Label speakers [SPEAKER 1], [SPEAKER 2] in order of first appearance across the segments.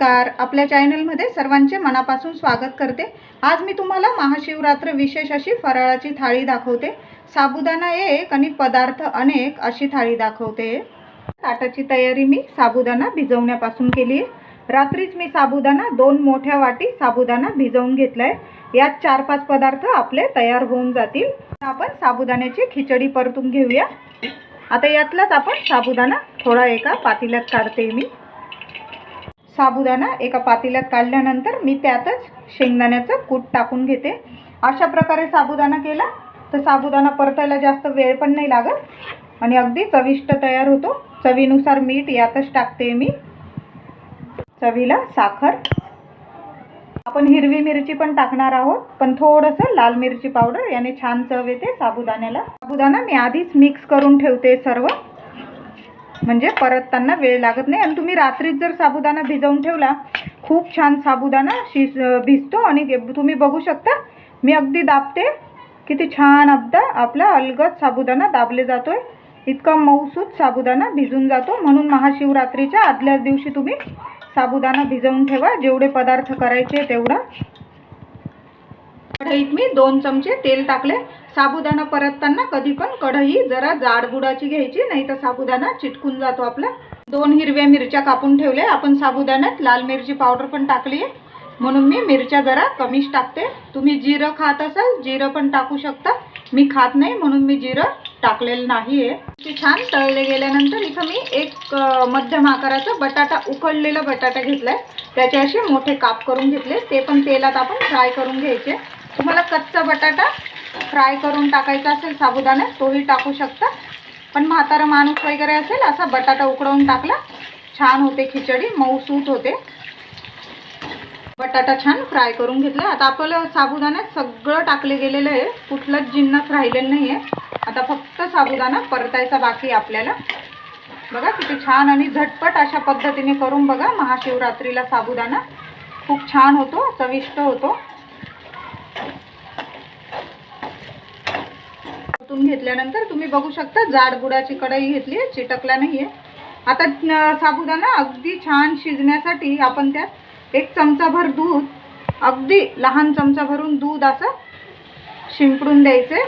[SPEAKER 1] नमस्कार. आपल्या चॅनलमध्ये सर्वांचे मनापासून स्वागत करते. आज मी तुम्हाला महाशिवरात्र विशेष अशी फराळाची थाळी दाखवते. साबुदाणा एक आणि पदार्थ अनेक अशी थाळी दाखवते. ताटाची तयारी मी साबुदाणा भिजवण्यापासून केली आहे. रात्रीच मी साबुदाणा दोन मोठ्या वाटी साबुदाणा भिजवून घेतलाय. यात चार पाच पदार्थ आपले तयार होऊन जातील. आपण साबुदाण्याची खिचडी परतून घेऊया. आता यातलाच आपण साबुदाणा थोडा एका पातेल्यात काढते मी. साबुदाणा एका पातेल्यात काढल्यानंतर मी त्यातच शेंगदाण्याचं कूट टाकून घेते. अशा प्रकारे साबुदाणा केला तर साबुदाणा परतायला जास्त वेळ पण नाही लागत आणि अगदी चविष्ट तयार होतो. चवीनुसार मीठ यातच टाकते मी. चवीला साखर. आपण हिरवी मिरची पण टाकणार आहोत पण थोडंसं लाल मिरची पावडर याने छान चव येते साबुदाण्याला. साबुदाणा मी आधीच मिक्स करून ठेवते सर्व. म्हणजे परतताना वेळ लागत नाही. आणि तुम्ही रात्रीत जर साबुदाणा भिजवून ठेवला खूप छान साबुदाणा शिज भिजतो आणि तुम्ही बघू शकता मी अगदी दाबते. किती छान अब्दा आपला अलगद साबुदाणा दाबले जातोय. इतका मऊसूत साबुदाणा भिजून जातो. म्हणून महाशिवरात्रीच्या आदल्याच दिवशी तुम्ही साबुदाणा भिजवून ठेवा. जेवढे पदार्थ करायचे तेवढा. कढईत मी दोन चमचे तेल टाकले. साबुदाणा परतताना कधी पण कढई जरा जाड बुडाची घ्यायची नाही तर साबुदाणा चिटकून जातो आपला. दोन हिरव्या मिरच्या कापून ठेवल्या आपण साबुदाण्यात लाल मिरची पावडर पण टाकली आहे म्हणून मी मिरच्या जरा कमीच टाकते. तुम्ही जिरं खात असाल जिरं पण टाकू शकता. मी खात नाही म्हणून मी जिरं टाकलेलं नाही आहे ते छान तळले गेल्यानंतर इथं मी एक मध्यम आकाराचा बटाटा उकडलेला बटाटा घेतलाय. त्याचे असे मोठे काप करून घेतले. ते पण तेलात आपण फ्राय करून घ्यायचे. तुम्हाला कच्चा बटाटा फ्राय करून टाकायचा असेल साबुदाण्यात तोही टाकू शकता. पण म्हातारा माणूस वगैरे असेल असा बटाटा उकडवून टाकला. छान होते खिचडी मऊसूत होते. बटाटा छान फ्राय करून घेतला. आता आपलं साबुदाण्यात सगळं टाकले गेलेलं आहे. कुठलंच जिन्नस राहिलेलं नाही आहे आता फक्त साबुदाणा परतायचा बाकी आहे आपल्याला. बघा किती छान आणि झटपट अशा पद्धतीने करून बघा. महाशिवरात्रीला साबुदाणा खूप छान होतो चविष्ट होतो. परतून घेतल्यानंतर तुम्ही बघू शकता जाड गुडाची कढई घेतली आहे चिटकला नाही आहे आता साबुदाणा अगदी छान शिजण्यासाठी आपण त्यात एक चमचाभर दूध अगदी लहान चमचा भरून दूध असं शिंपडून द्यायचे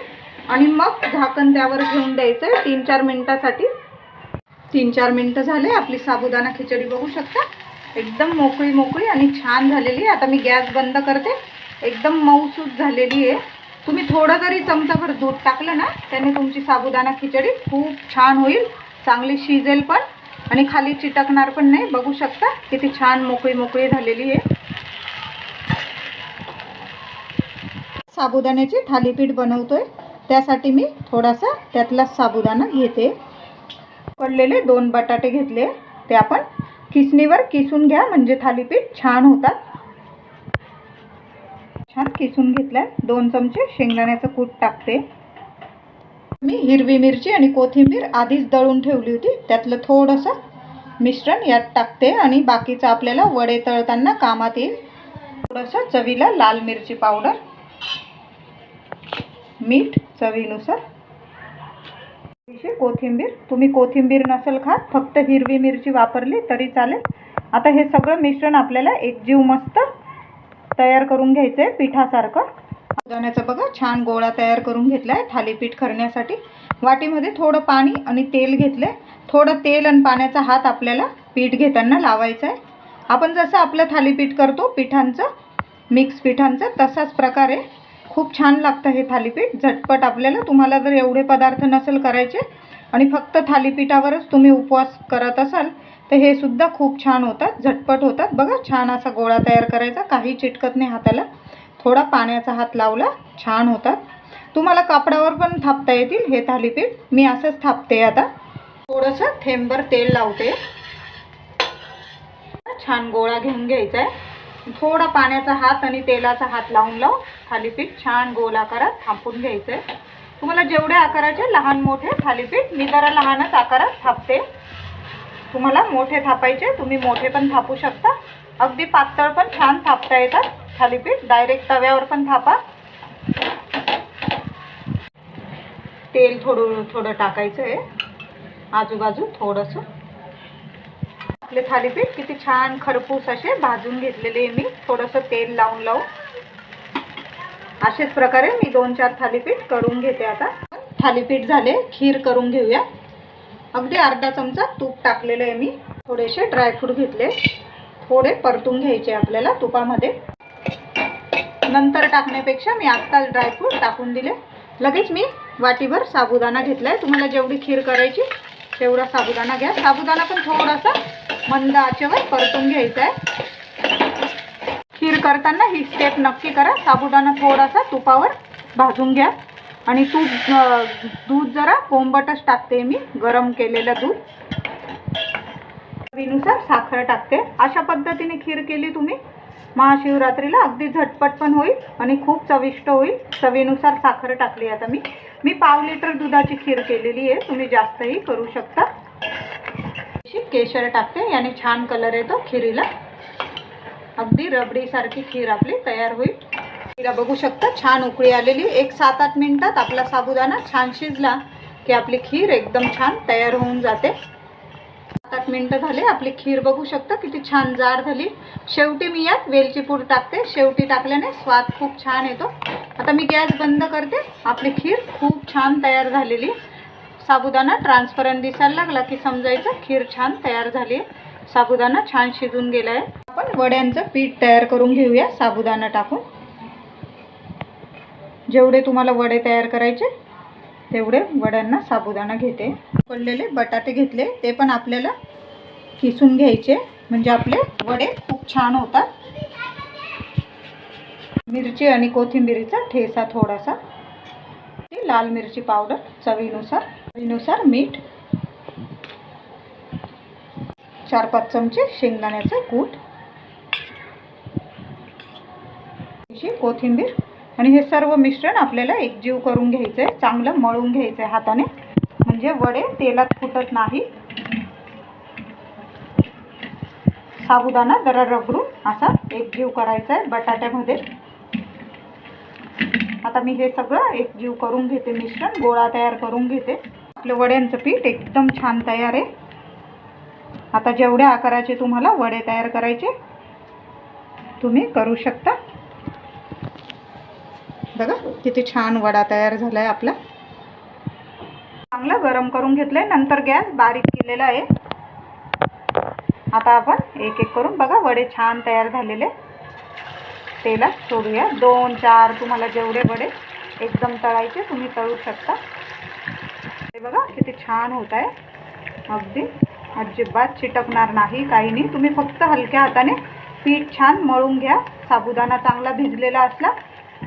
[SPEAKER 1] आणि मग झाकण त्यावर घेऊन द्यायचं तीन चार मिनटासाठी. तीन चार मिनटं झाले आपली साबुदाणा खिचडी बघू शकता. एकदम मोकळी मोकळी आणि छान झालेली आहे. आता मी गॅस बंद करते. एकदम मऊसूत झालेली आहे. तुम्ही थोडं जरी चमचाभर दूध टाकलं ना त्याने तुमची साबुदाणा खिचडी खूप छान होईल चांगली शिजेल पण आणि खाली चिटकणार पण नाही. बघू शकता किती छान मोकळी मोकळी झालेली आहे. साबुदाण्याची थालीपीठ बनवतोय. त्यासाठी मी थोडासा त्यातला साबुदाणा घेते. पडलेले दोन बटाटे घेतले. ते आपण किसणीवर किसून घ्या म्हणजे थालीपीठ छान होतात. छान किसून घेतलाय. दोन चमचे शेंगदाण्याचं कूट टाकते. मी हिरवी मिरची आणि कोथिंबीर आधीच दळून ठेवली होती. त्यातलं थोडंसं मिश्रण यात टाकते आणि बाकीचं आपल्याला वडे तळताना कामात येईल. थोडंसं चवीला लाल मिरची पावडर मीठ चवीनुसार. कोथिंबीर. तुम्ही कोथिंबीर नसेल खात फक्त हिरवी मिरची वापरली तरी चालेल. आता हे सगळं मिश्रण आपल्याला एकजीव मस्त तयार करून घ्यायचं आहे पिठासारखं. साबुदाण्याचा बघा छान गोळा तयार करून घेतला आहे थालीपीठ करण्यासाठी वाटीमध्ये थोडं पाणी आणि तेल घेतलं आहे थोडं तेल आणि पाण्याचा हात आपल्याला पीठ घेताना लावायचा आहे आपण जसं आपलं थालीपीठ करतो पिठांचं मिक्स पिठांचं तसाच प्रकारे खूप छान लागतं हे थालीपीठ. झटपट आपल्याला तुम्हाला जर एवढे पदार्थ नसेल करायचे आणि फक्त थालीपीठावरच तुम्ही उपवास करत असाल तर हे सुद्धा खूप छान होतात झटपट होतात. बघा छान असा गोळा तयार करायचा. काही चिटकत नाही हाताला. थोडा पाण्याचा हात लावला छान होतात. तुम्हाला कापडावर पण थापता येतील हे थालीपीठ. मी असंच थापते आता. थोडंसं थेंबर तेल लावते. छान गोळा घेऊन घ्यायचा आहे थोडा पाण्याचा हात आणि तेलाचा हात लावून लावून थालीपीठ छान गोल आकारात थापून घ्यायचं आहे तुम्हाला जेवढ्या आकाराचे लहान मोठे थालीपीठ मी जरा लहानच आकारात थापते. तुम्हाला मोठे थापायचे तुम्ही मोठे पण थापू शकता. अगदी पातळ पण छान थापता येतात. थालीपीठ डायरेक्ट तव्यावर पण थापा. तेल थोडं थोडं टाकायचं आहे. आजूबाजू थोडंसं. आपले थालीपीठ किती छान खरपूस असे भाजून घेतलेले आहे मी. थोडंसं तेल लावून लावून अशाच प्रकारे मी दोन चार थालीपीठ करून घेते आता. थालीपीठ झाले खीर करून घेऊया. अगदी अर्धा चमचा तूप टाकलेलं आहे मी. थोडेसे ड्रायफ्रूट घेतले. थोडे परतून घ्यायचे आपल्याला तुपामध्ये. नंतर टाकण्यापेक्षा मी आत्ताच ड्रायफ्रूट टाकून दिले. लगेच मी वाटीभर साबुदाणा घेतला आहे तुम्हाला जेवढी खीर करायची तेवढा साबुदाणा घ्या. साबुदाणा पण थोडासा मंद आचेवर परतून घ्यायचा आहे. खीर करताना ही स्टेप नक्की करा. साबुदाणा थोडासा तुपावर भाजून घ्या. आणि तूप दूध जरा कोंबटच टाकते मी गरम केलेलं दूध. चवीनुसार साखर टाकते. अशा पद्धतीने खीर केली तुम्ही. महाशिवरात्रीला अगदी झटपट पण होईल आणि खूप चविष्ट होईल. चवीनुसार साखर टाकली आता मी. मी पाव लिटर दुधाची खीर केलेली आहे. तुम्ही जास्तही करू शकता. अशी केशर टाकते. याने छान कलर येतो खिरीला. अगदी रबडीसारखी खीर आपली तयार होईल. तिला बघू शकता. छान उकळी आलेली. एक सात आठ मिनिटात आपला साबुदाणा छान शिजला की आपली खीर एकदम छान तयार होऊन जाते. सात आठ मिनटं झाले. आपली खीर बघू शकता. किती छान जाड झाली. शेवटी मी यात वेलची पूड टाकते. शेवटी टाकल्याने स्वाद खूप छान येतो. आता मी गॅस बंद करते. आपली खीर खूप छान तयार झालेली. साबुदाणा ट्रान्सपरंट दिसायला लागला की समजायचं खीर छान तयार झाली. आहे साबुदाणा छान शिजून गेला आहे आपण वड्यांचं पीठ तयार करून घेऊया. साबुदाणा टाकून. जेवढे तुम्हाला वडे तयार करायचे तेवढे वड्यांना साबुदाणा घेते. उकडलेले बटाटे घेतले ते पण आपल्याला किसून घ्यायचे. म्हणजे आपले वडे खूप छान होतात. मिरची आणि कोथिंबिरीचा ठेसा थोडासा. लाल मिरची पावडर चवीनुसार. चवीनुसार मीठ. चार पाच चमचे शेंगदाण्याचं कूट. कोथिंबीर आणि हे सर्व मिश्रण आपल्याला एकजीव करून घ्यायचं आहे चांगलं मळून घ्यायचं आहे हाताने. म्हणजे वडे तेलात फुटत नाही साबुदाणा जरा रगडून असा एकजीव करायचा आहे बटाट्यामध्ये. आता मी हे सगळं एकजीव करून घेते मिश्रण गोळा तयार करून घेते. आपलं वड्यांचं पीठ एकदम छान तयार आहे. आता जेवढ्या आकाराचे तुम्हाला वडे तयार करायचे तुम्ही करू शकता. बघा किती छान वडा तयार झाला आहे आपला. चांगला गरम करून घेतलंय नंतर गॅस बारीक केलेला आहे. आता आपण एक एक करून बघा वडे छान तयार झालेले. तेलात सोडूया. दोन चार तुम्हाला जेवढे वडे एकदम तळायचे तुम्ही तळू शकता. हे बघा किती छान होत आहे अगदी अजिबात चिटकणार नाही काही नाही. तुम्ही फक्त हलक्या हाताने पीठ छान मळून घ्या. साबुदाणा चांगला भिजलेला असला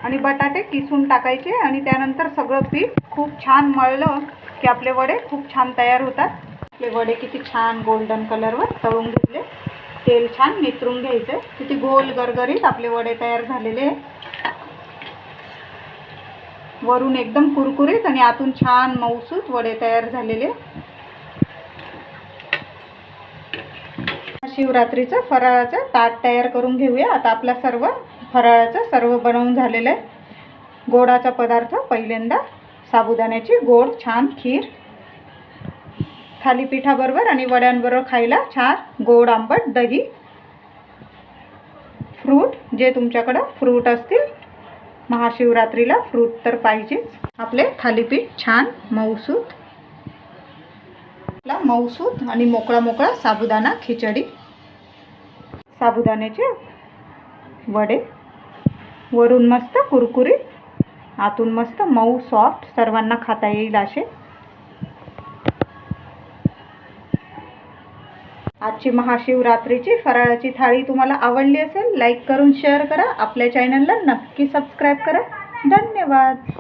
[SPEAKER 1] आणि बटाटे किसून टाकायचे आणि त्यानंतर सगळं पीठ खूप छान मळलं की आपले वडे खूप छान तयार होतात. आपले वडे किती छान गोल्डन कलरवर तळून घेतले. तेल छान नितरून घ्यायचं. किती गोल गरगरीत आपले वडे तयार झालेले आहे वरून एकदम कुरकुरीत आणि आतून छान मऊसूत वडे तयार झालेले शिवरात्रीचं फराळाचं ताट तयार करून घेऊया. आता आपला सर्व फराळाचं सर्व बनवून झालेलं आहे. गोडाचा पदार्थ पहिल्यांदा साबुदाण्याची गोड छान खीर. थालीपीठाबरोबर आणि वड्यांबरोबर खायला छान गोड आंबट दही. फ्रूट जे तुमच्याकडं फ्रूट असतील. महाशिवरात्रीला फ्रूट तर पाहिजेच. आपले थालीपीठ छान मऊसूत. आपला मऊसूत आणि मोकळा मोकळा साबुदाणा खिचडी. साबुदाण्याचे वडे. वरून मस्त कुरकुरीत आतून मस्त मऊ सॉफ्ट सर्वांना खाता येईल असे. आजची महाशिवरात्रीची फराळाची थाळी तुम्हाला आवडली असेल लाईक करून शेअर करा. आपल्या चॅनलला नक्की सबस्क्राईब करा. धन्यवाद.